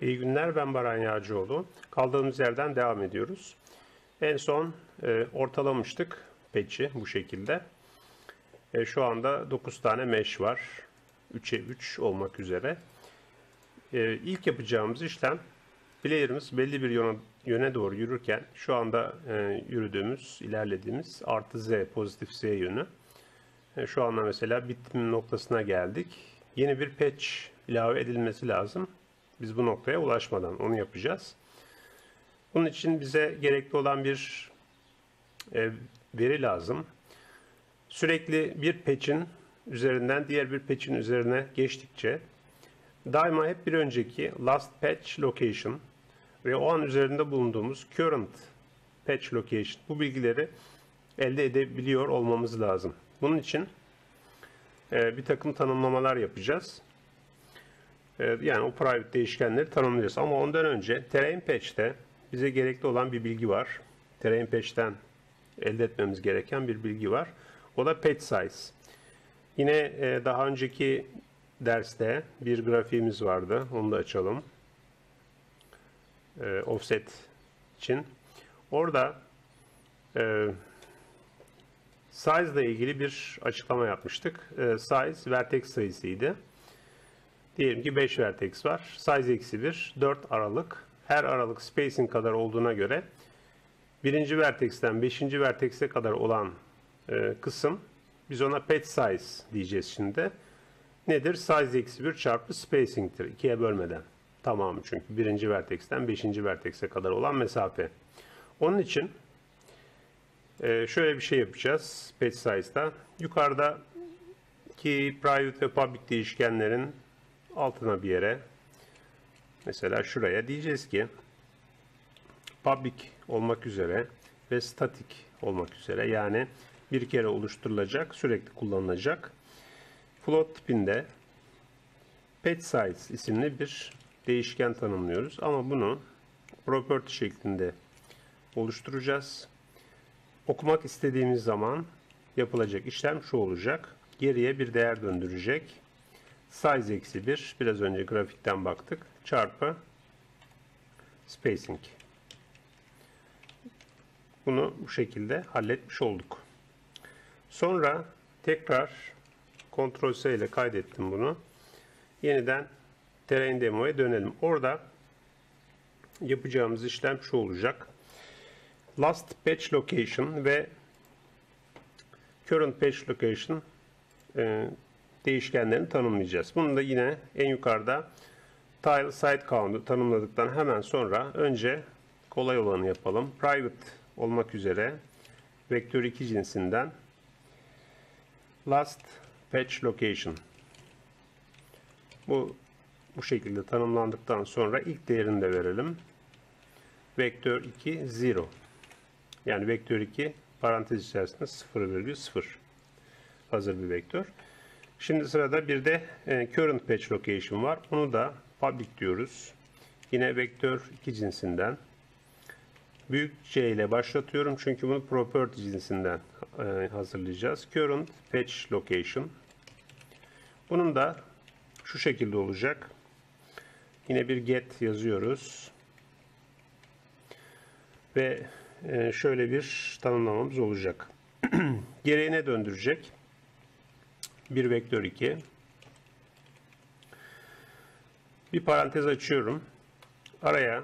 İyi günler ben Baran Yağcıoğlu. Kaldığımız yerden devam ediyoruz. En son e, ortalamıştık patch'i bu şekilde. E, şu anda 9 tane mesh var. 3'e 3 olmak üzere. E, ilk yapacağımız işlem player'ımız belli bir yöne, yöne doğru yürürken şu anda e, yürüdüğümüz, ilerlediğimiz artı z, pozitif z yönü. E, şu anda mesela bitim noktasına geldik. Yeni bir patch ilave edilmesi lazım. Biz bu noktaya ulaşmadan onu yapacağız. Bunun için bize gerekli olan bir e, veri lazım. Sürekli bir patch'in üzerinden diğer bir patch'in üzerine geçtikçe daima hep bir önceki last patch location ve o an üzerinde bulunduğumuz current patch location bu bilgileri elde edebiliyor olmamız lazım. Bunun için e, bir takım tanımlamalar yapacağız. E, yani o private değişkenleri tanımlayacağız. Ama ondan önce terrain patch'te bize gerekli olan bir bilgi var. Terrain patch'ten elde etmemiz gereken bir bilgi var. O da patch size. Yine e, daha önceki derste bir grafiğimiz vardı. Onu da açalım. E, offset için. Orada e, size ile ilgili bir açıklama yapmıştık. Size vertex sayısıydı. Diyelim ki 5 vertex var. Size eksi 1, 4 aralık. Her aralık spacing kadar olduğuna göre birinci vertexten 5. vertex'e kadar olan e, kısım biz ona patch size diyeceğiz şimdi. Nedir? Size eksi 1 çarpı spacing'tir. ikiye bölmeden. Tamamı çünkü birinci vertexten 5. vertex'e kadar olan mesafe. Onun için e, şöyle bir şey yapacağız patch size'da. Yukarıda ki private ve public değişkenlerin altına bir yere mesela şuraya diyeceğiz ki public olmak üzere ve static olmak üzere yani bir kere oluşturulacak sürekli kullanılacak float tipinde pet size isimli bir değişken tanımlıyoruz. Ama bunu property şeklinde oluşturacağız. Okumak istediğimiz zaman yapılacak işlem şu olacak. Geriye bir değer döndürecek size eksi 1 biraz önce grafikten baktık. Çarpı spacing. Bunu bu şekilde halletmiş olduk. Sonra tekrar Ctrl S ile kaydettim bunu. Yeniden terrain demo'ya dönelim. Orada yapacağımız işlem şu olacak. Last patch location ve current patch location e, değişkenlerini tanımlayacağız. Bunu da yine en yukarıda tile site count'u tanımladıktan hemen sonra önce kolay olanı yapalım. Private olmak üzere vektör 2 cinsinden last patch location bu bu şekilde tanımlandıktan sonra ilk değerini de verelim. Vektör 2 0 yani vektör 2 parantez içerisinde 0,0 hazır bir vektör. Şimdi sırada bir de e, current patch location var. Bunu da public diyoruz. Yine vektör 2 cinsinden. Büyük C ile başlatıyorum çünkü bunu property cinsinden e, hazırlayacağız. Current patch location. Bunun da şu şekilde olacak. Yine bir get yazıyoruz. Ve e, şöyle bir tanımlamamız olacak. Gereğine döndürecek. 1 vektör 2. Bir parantez açıyorum. Araya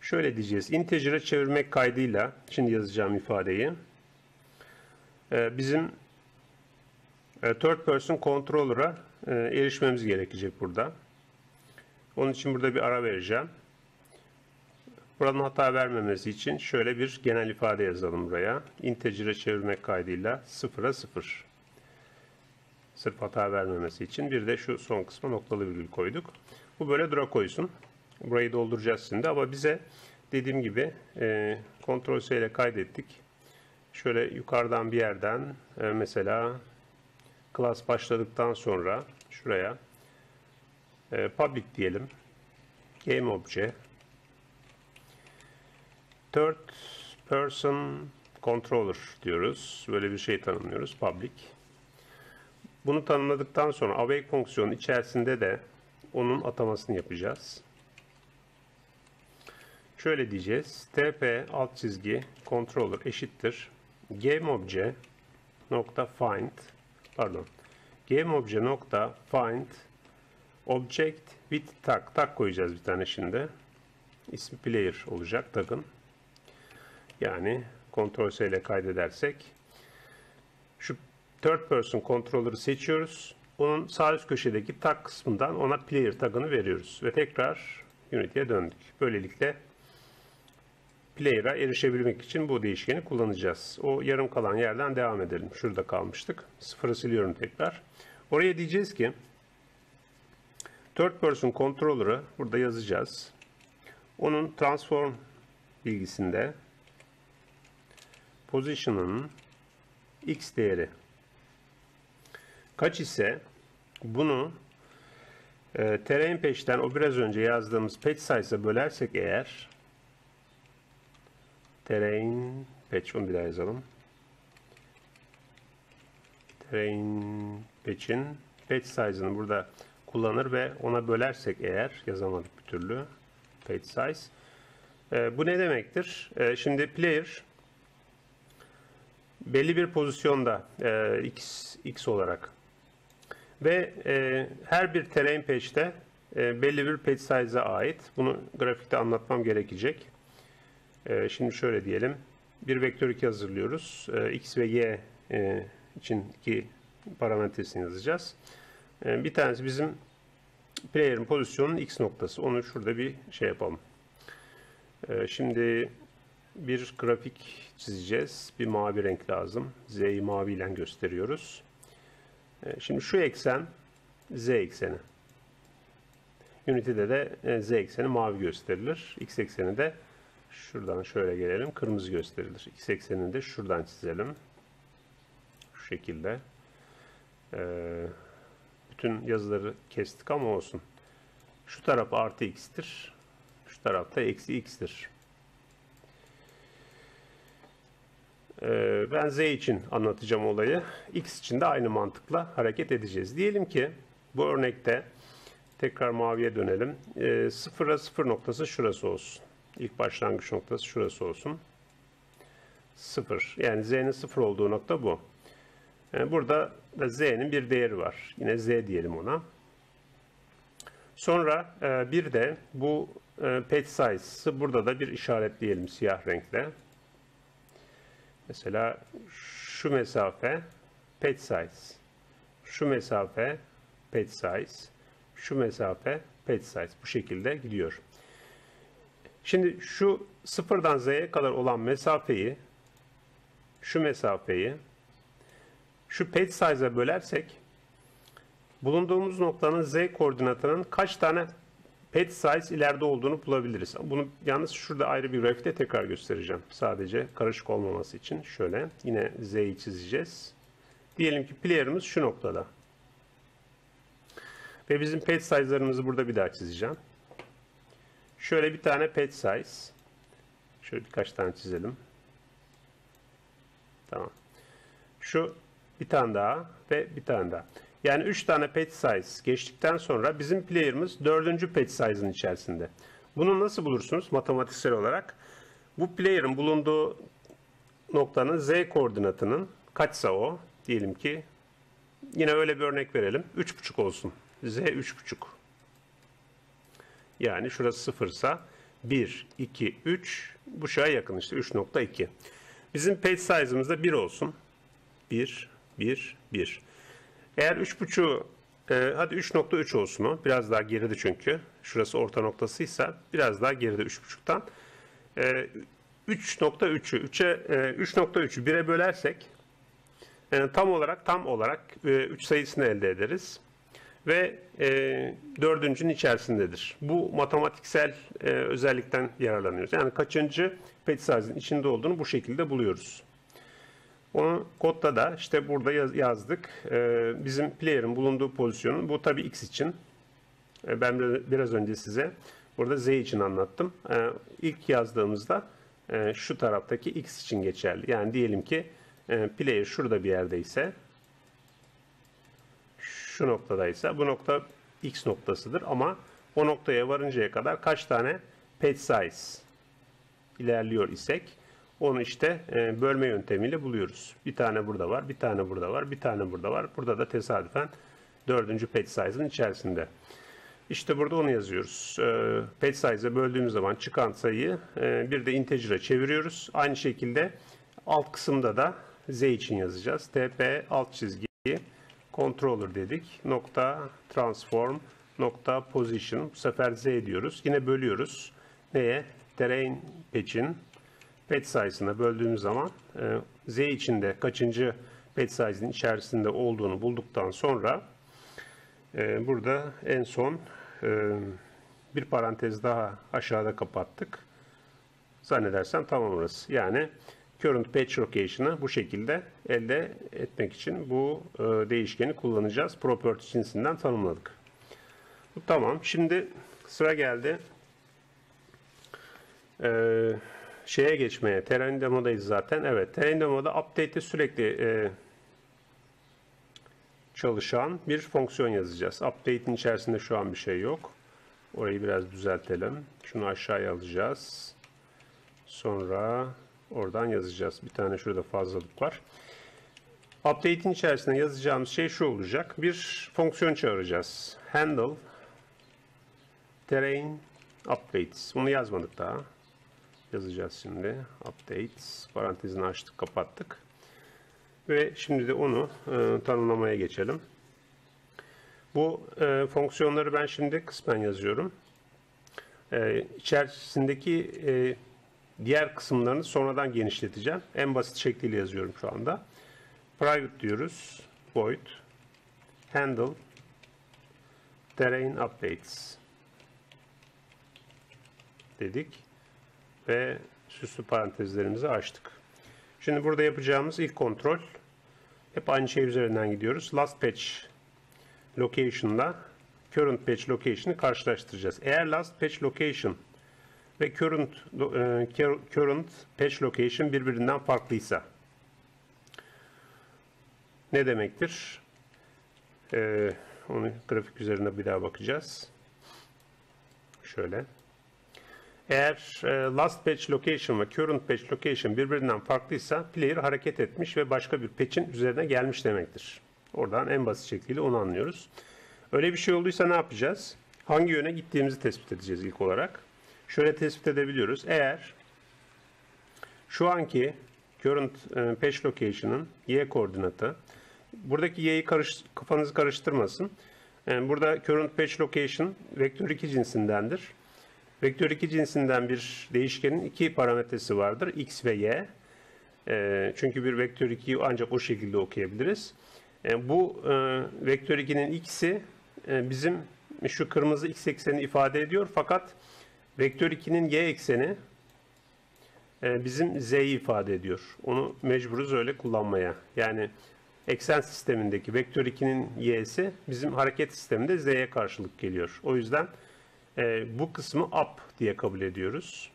şöyle diyeceğiz. Integer'e çevirmek kaydıyla şimdi yazacağım ifadeyi. E, bizim e, third person controller'a e, erişmemiz gerekecek burada. Onun için burada bir ara vereceğim. Buranın hata vermemesi için şöyle bir genel ifade yazalım buraya. Integer'e çevirmek kaydıyla 0'a 0. Sırf hata vermemesi için. Bir de şu son kısma noktalı virgül koyduk. Bu böyle dura koysun. Burayı dolduracağız şimdi ama bize dediğim gibi e, Ctrl S ile kaydettik. Şöyle yukarıdan bir yerden e, mesela class başladıktan sonra şuraya e, public diyelim. Game obje third person controller diyoruz. Böyle bir şey tanımlıyoruz. Public. Bunu tanımladıktan sonra awake fonksiyonu içerisinde de onun atamasını yapacağız. şöyle diyeceğiz. TP alt çizgi controller eşittir. GameObje nokta find pardon GameObje nokta find object with tag tag koyacağız bir tane şimdi. İsmi player olacak tagın. Yani Ctrl S ile kaydedersek third person controller'ı seçiyoruz. Onun sağ üst köşedeki tag kısmından ona player tagını veriyoruz ve tekrar Unity'ye döndük. Böylelikle player'a erişebilmek için bu değişkeni kullanacağız. O yarım kalan yerden devam edelim. Şurada kalmıştık. Sıfırı siliyorum tekrar. Oraya diyeceğiz ki third person controller'ı burada yazacağız. Onun transform bilgisinde position'ın x değeri kaç ise bunu e, terrain patch'ten o biraz önce yazdığımız patch size'a bölersek eğer terrain patch onu bir daha yazalım. Terrain patch'in patch size'ını burada kullanır ve ona bölersek eğer yazamadık bir türlü patch size. E, bu ne demektir? E, şimdi player belli bir pozisyonda e, x, x olarak ve e, her bir terrain patch'te e, belli bir patch size'a ait. Bunu grafikte anlatmam gerekecek. E, şimdi şöyle diyelim. Bir vektör 2 hazırlıyoruz. E, x ve y e, için iki parametresini yazacağız. E, bir tanesi bizim player'ın pozisyonunun x noktası. Onu şurada bir şey yapalım. E, şimdi bir grafik çizeceğiz. Bir mavi renk lazım. Z'yi mavi ile gösteriyoruz. E, şimdi şu eksen Z ekseni. Unity'de de e, Z ekseni mavi gösterilir. X ekseni de şuradan şöyle gelelim. Kırmızı gösterilir. X eksenini de şuradan çizelim. Şu şekilde. Ee, bütün yazıları kestik ama olsun. Şu taraf artı x'tir. Şu tarafta eksi x'tir. Ee, ben z için anlatacağım olayı. x için de aynı mantıkla hareket edeceğiz. Diyelim ki bu örnekte tekrar maviye dönelim. E, sıfıra sıfır noktası şurası olsun. İlk başlangıç noktası şurası olsun. Sıfır. Yani z'nin sıfır olduğu nokta bu. Yani burada da z'nin bir değeri var. Yine z diyelim ona. Sonra e, bir de bu e, patch size'ı burada da bir işaretleyelim siyah renkle. Mesela şu mesafe patch size. Şu mesafe patch size. Şu mesafe patch size. Bu şekilde gidiyor. Şimdi şu sıfırdan z'ye kadar olan mesafeyi şu mesafeyi şu patch size'a bölersek bulunduğumuz noktanın z koordinatının kaç tane patch size ileride olduğunu bulabiliriz. Bunu yalnız şurada ayrı bir grafikte tekrar göstereceğim. Sadece karışık olmaması için şöyle yine z'yi çizeceğiz. Diyelim ki player'ımız şu noktada. Ve bizim patch size'larımızı burada bir daha çizeceğim. Şöyle bir tane patch size. Şöyle birkaç tane çizelim. Tamam. Şu bir tane daha ve bir tane daha. Yani 3 tane patch size geçtikten sonra bizim player'ımız 4. patch size'ın içerisinde. Bunu nasıl bulursunuz matematiksel olarak? Bu player'ın bulunduğu noktanın z koordinatının kaçsa o diyelim ki yine öyle bir örnek verelim. 3.5 olsun. z 3.5. Yani şurası 0 ise 1, 2, 3 bu şeye yakın işte 3.2. Bizim patch size'ımız da 1 olsun. 1, 1, 1. Eğer 3.5'u e, hadi 3.3 olsun o. Biraz daha geride çünkü. Şurası orta noktasıysa biraz daha geride 3.5'tan. E, 3.3'ü 3'e e, 3.3'ü 1'e bölersek e, tam olarak tam olarak e, 3 sayısını elde ederiz. Ve e, dördüncünün içerisindedir. Bu matematiksel e, özellikten yararlanıyoruz. Yani kaçıncı pet içinde olduğunu bu şekilde buluyoruz. Onu kodda da işte burada yazdık. Ee, bizim player'ın bulunduğu pozisyonun bu tabi x için. Ee, ben biraz önce size burada z için anlattım. Ee, ilk yazdığımızda e, şu taraftaki x için geçerli. Yani diyelim ki e, player şurada bir yerdeyse şu noktadaysa bu nokta x noktasıdır ama o noktaya varıncaya kadar kaç tane patch size ilerliyor isek onu işte e, bölme yöntemiyle buluyoruz. Bir tane burada var, bir tane burada var, bir tane burada var. Burada da tesadüfen dördüncü patch size'ın içerisinde. İşte burada onu yazıyoruz. E, patch size'a böldüğümüz zaman çıkan sayıyı e, bir de integer'a çeviriyoruz. Aynı şekilde alt kısımda da z için yazacağız. tp alt çizgi controller dedik. Nokta transform nokta position. Bu sefer z diyoruz. Yine bölüyoruz. Neye? Terrain patch'in patch size'ına böldüğümüz zaman e, z içinde kaçıncı patch size'in içerisinde olduğunu bulduktan sonra e, burada en son e, bir parantez daha aşağıda kapattık. Zannedersem tamam. Yani current patch location'ı bu şekilde elde etmek için bu e, değişkeni kullanacağız. Property cinsinden tanımladık. Tamam. Şimdi sıra geldi. Ee, şeye geçmeye. Terrain Demo'dayız zaten. Evet. Terrain Demo'da update'te sürekli e, çalışan bir fonksiyon yazacağız. Update'in içerisinde şu an bir şey yok. Orayı biraz düzeltelim. Şunu aşağıya alacağız. Sonra oradan yazacağız. Bir tane şurada fazlalık var. Update'in içerisinde yazacağımız şey şu olacak. Bir fonksiyon çağıracağız. Handle terrain updates. Bunu yazmadık daha. Yazacağız şimdi. Updates. Parantezini açtık, kapattık. Ve şimdi de onu e, tanımlamaya geçelim. Bu e, fonksiyonları ben şimdi kısmen yazıyorum. E, içerisindeki e, diğer kısımlarını sonradan genişleteceğim. En basit şekliyle yazıyorum şu anda. Private diyoruz. Void handle terrain updates dedik ve süslü parantezlerimizi açtık. Şimdi burada yapacağımız ilk kontrol hep aynı şey üzerinden gidiyoruz. Last patch location'la current patch location'ı karşılaştıracağız. Eğer last patch location ve current e, current patch location birbirinden farklıysa ne demektir? Ee, onu grafik üzerinde bir daha bakacağız. Şöyle. Eğer e, last patch location ve current patch location birbirinden farklıysa player hareket etmiş ve başka bir patch'in üzerine gelmiş demektir. Oradan en basit şekliyle onu anlıyoruz. Öyle bir şey olduysa ne yapacağız? Hangi yöne gittiğimizi tespit edeceğiz ilk olarak. Şöyle tespit edebiliyoruz. Eğer şu anki current e, patch location'ın y koordinatı buradaki y'yi karış, kafanızı karıştırmasın. Yani e, burada current patch location vektör 2 cinsindendir. Vektör 2 cinsinden bir değişkenin iki parametresi vardır. X ve Y. E, çünkü bir vektör 2'yi ancak o şekilde okuyabiliriz. E, bu e, vektör 2'nin x'i e, bizim şu kırmızı x ekseni ifade ediyor. Fakat vektör 2'nin y ekseni e, bizim z'yi ifade ediyor. Onu mecburuz öyle kullanmaya. Yani eksen sistemindeki vektör 2'nin y'si bizim hareket sisteminde z'ye karşılık geliyor. O yüzden e, bu kısmı up diye kabul ediyoruz.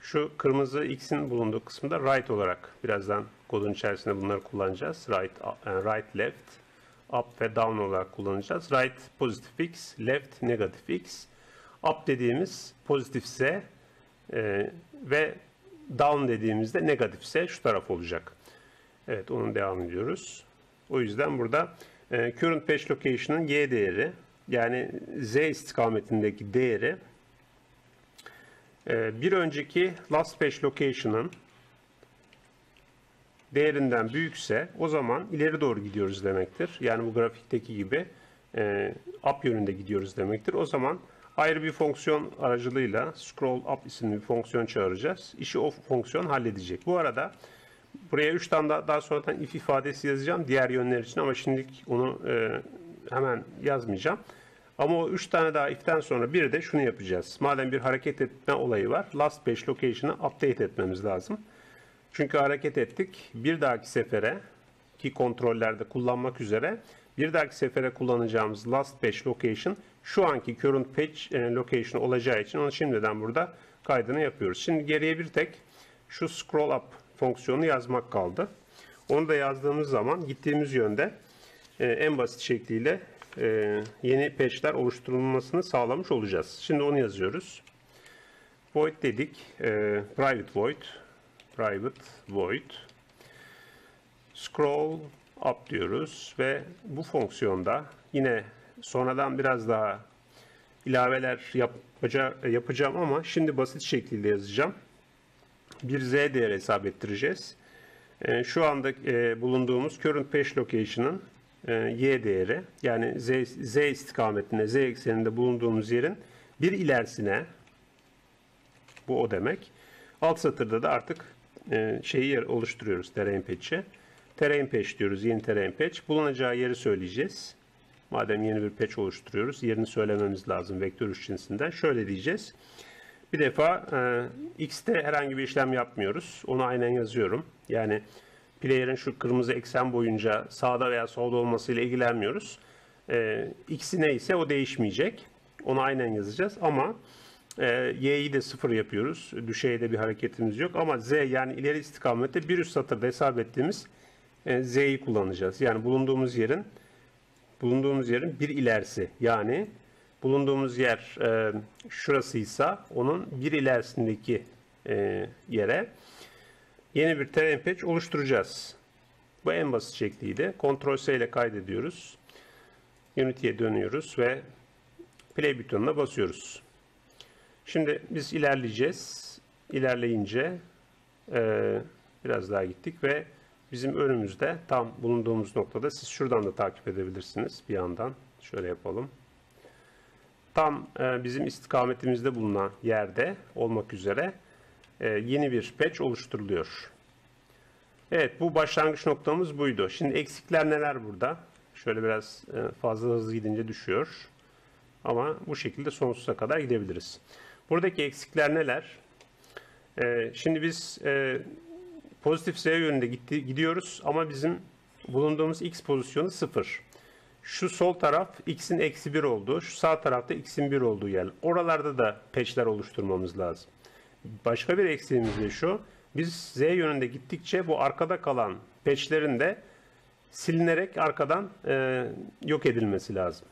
Şu kırmızı x'in bulunduğu kısımda right olarak birazdan kodun içerisinde bunları kullanacağız. Right, right left, up ve down olarak kullanacağız. Right pozitif x, left negatif x. Up dediğimiz pozitifse e, ve down dediğimizde negatifse şu taraf olacak. Evet onun devam ediyoruz. O yüzden burada e, current patch location'ın y değeri yani z istikametindeki değeri e, bir önceki last patch location'ın değerinden büyükse o zaman ileri doğru gidiyoruz demektir. Yani bu grafikteki gibi e, up yönünde gidiyoruz demektir. O zaman ayrı bir fonksiyon aracılığıyla scroll up isimli bir fonksiyon çağıracağız. İşi o fonksiyon halledecek. Bu arada buraya 3 tane daha, daha sonradan if ifadesi yazacağım diğer yönler için ama şimdilik onu e, hemen yazmayacağım. Ama o 3 tane daha if'ten sonra bir de şunu yapacağız. Madem bir hareket etme olayı var, last page location'ı update etmemiz lazım. Çünkü hareket ettik. Bir dahaki sefere ki kontrollerde kullanmak üzere bir dahaki sefere kullanacağımız last page location şu anki current page e, location olacağı için onu şimdiden burada kaydını yapıyoruz. Şimdi geriye bir tek şu scroll up fonksiyonu yazmak kaldı. Onu da yazdığımız zaman gittiğimiz yönde e, en basit şekliyle e, yeni patchler oluşturulmasını sağlamış olacağız. Şimdi onu yazıyoruz. void dedik. E, private void. Private void. Scroll up diyoruz ve bu fonksiyonda yine sonradan biraz daha ilaveler yapaca, yapacağım ama şimdi basit şekilde yazacağım. Bir z değeri hesap ettireceğiz. E, şu anda e, bulunduğumuz current page location'ın e, y değeri yani z, z istikametinde z ekseninde bulunduğumuz yerin bir ilerisine bu o demek. Alt satırda da artık e, şeyi oluşturuyoruz terrain patch'i. Terrain patch diyoruz yeni terrain patch. Bulunacağı yeri söyleyeceğiz. Madem yeni bir patch oluşturuyoruz yerini söylememiz lazım vektör 3 cinsinden. Şöyle diyeceğiz. Bir defa e, x'te herhangi bir işlem yapmıyoruz. Onu aynen yazıyorum. Yani player'ın şu kırmızı eksen boyunca sağda veya solda olmasıyla ilgilenmiyoruz. E, x'i neyse o değişmeyecek. Onu aynen yazacağız ama e, y'yi de sıfır yapıyoruz. Düşeye de bir hareketimiz yok ama z yani ileri istikamette bir üst satırda hesap ettiğimiz e, z'yi kullanacağız. Yani bulunduğumuz yerin bulunduğumuz yerin bir ilerisi yani bulunduğumuz yer e, şurasıysa onun bir ilerisindeki e, yere yeni bir patch oluşturacağız. Bu en basit şekliydi. Ctrl S ile kaydediyoruz. Unity'ye dönüyoruz ve play butonuna basıyoruz. Şimdi biz ilerleyeceğiz. İlerleyince e, biraz daha gittik ve bizim önümüzde tam bulunduğumuz noktada siz şuradan da takip edebilirsiniz bir yandan. Şöyle yapalım. Tam e, bizim istikametimizde bulunan yerde olmak üzere yeni bir patch oluşturuluyor. Evet bu başlangıç noktamız buydu. Şimdi eksikler neler burada? Şöyle biraz e, fazla hızlı gidince düşüyor. Ama bu şekilde sonsuza kadar gidebiliriz. Buradaki eksikler neler? E, şimdi biz e, pozitif z yönünde gidiyoruz ama bizim bulunduğumuz x pozisyonu 0. Şu sol taraf x'in eksi 1 olduğu, şu sağ tarafta x'in 1 olduğu yer. Oralarda da patchler oluşturmamız lazım. Başka bir eksiğimiz de şu. Biz z yönünde gittikçe bu arkada kalan patchlerin de silinerek arkadan e, yok edilmesi lazım.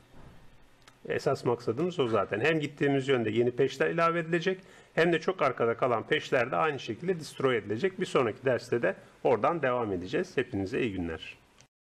Esas maksadımız o zaten. Hem gittiğimiz yönde yeni peşler ilave edilecek hem de çok arkada kalan peşler de aynı şekilde destroy edilecek. Bir sonraki derste de oradan devam edeceğiz. Hepinize iyi günler.